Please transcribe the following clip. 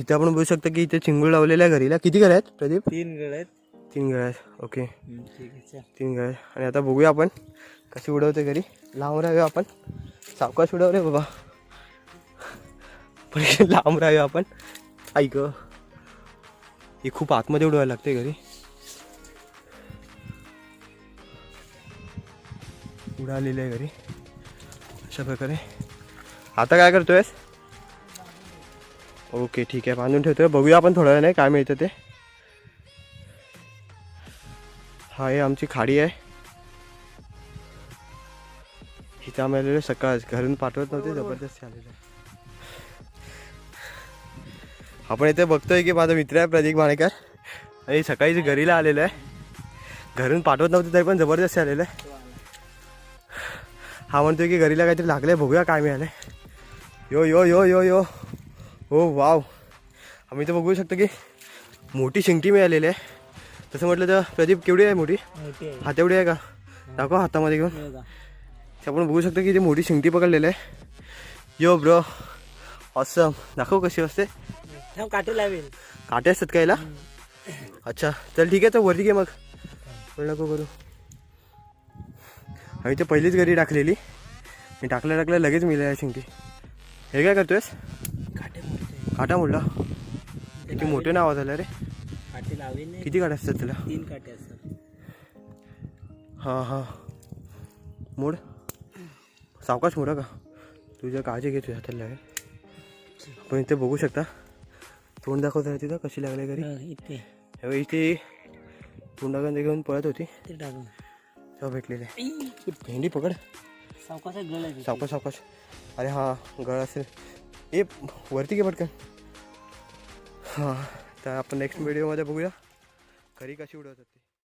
इथे आपण बघू शकतो की इथे चिंगूळ लावलेल्या आहे घरीला. किती घर आहेत प्रदीप? तीन गळ आहेत. तीन घर आहेत. ओके हम्म, ठीक आहे चल. तीन घर आहेत. आणि आता बघूया आपण कशी उडवते घरी. लांब राहूया आपण. सावकाश उडव रे बाबा. पण लांब राहूया आपण. ऐक. हे खूप आतमध्ये उडवायला लागते घरी. उडालेली आहे घरी. अशा प्रकारे. आता काय करतोयस? ओके ठीक आहे. बांधून ठेवतोय. बघूया आपण थोड्या वेळाने काय मिळतं ते. हा हे आमची खाडी आहे. आम्ही आलेलो सकाळ घरून पाठवत नव्हते जबरदस्त आलेलं आहे. आपण इथे बघतोय की माझा मित्र आहे प्रदीप माणेकर आणि सकाळी घरीला आलेलं आहे. घरून पाठवत नव्हते तरी पण जबरदस्त आलेलं आहे. हा म्हणतोय की घरीला काहीतरी लागलंय. बघूया काय मिळालंय. यो यो यो यो यो. हो वाव. आम्ही तर बघू शकतो की मोठी शिंगटी मिळालेली आहे. तसं म्हटलं तर प्रदीप केवढी आहे मोठी? मोठी आहे. हात एवढी आहे का? दाखव हातामध्ये घेऊन. आपण बघू शकतो की ती मोठी शिंगटी पकडलेली आहे. Yo bro. असं दाखव कशी असते. काटे लावेल. काटे असतात का याला? अच्छा. चल ठीक आहे तर वरती घे मग. पण नको करू. आम्ही ते पहिलीच घरी टाकलेली. मी टाकल्या टाकल्या लगेच मिळाली शिंगटी. हे काय करतोयस? काटे मोडला. किती मोठे नाव झालं रे. काटे लावेल नाही. किती काटे असतात तुला तीन काटे असतात. हां हां. मोड. सावकाश मोडा का? तुझ्या काळजी घे तुझ्या हाताला लागेल आपण इथे बघू शकता. तोंड दाखवता तिथं कशी लागली घरी. हं, इथे. इथे घेऊन पळत होती. तेव्हा भेटलेले भेंडी पकड. आहे सावकाश सावकाश. अरे हां गळ असेल. ए वरती घे पटकन. हां तर आपण नेक्स्ट व्हिडिओमध्ये बघूया. घरी कशी उडवतात ते.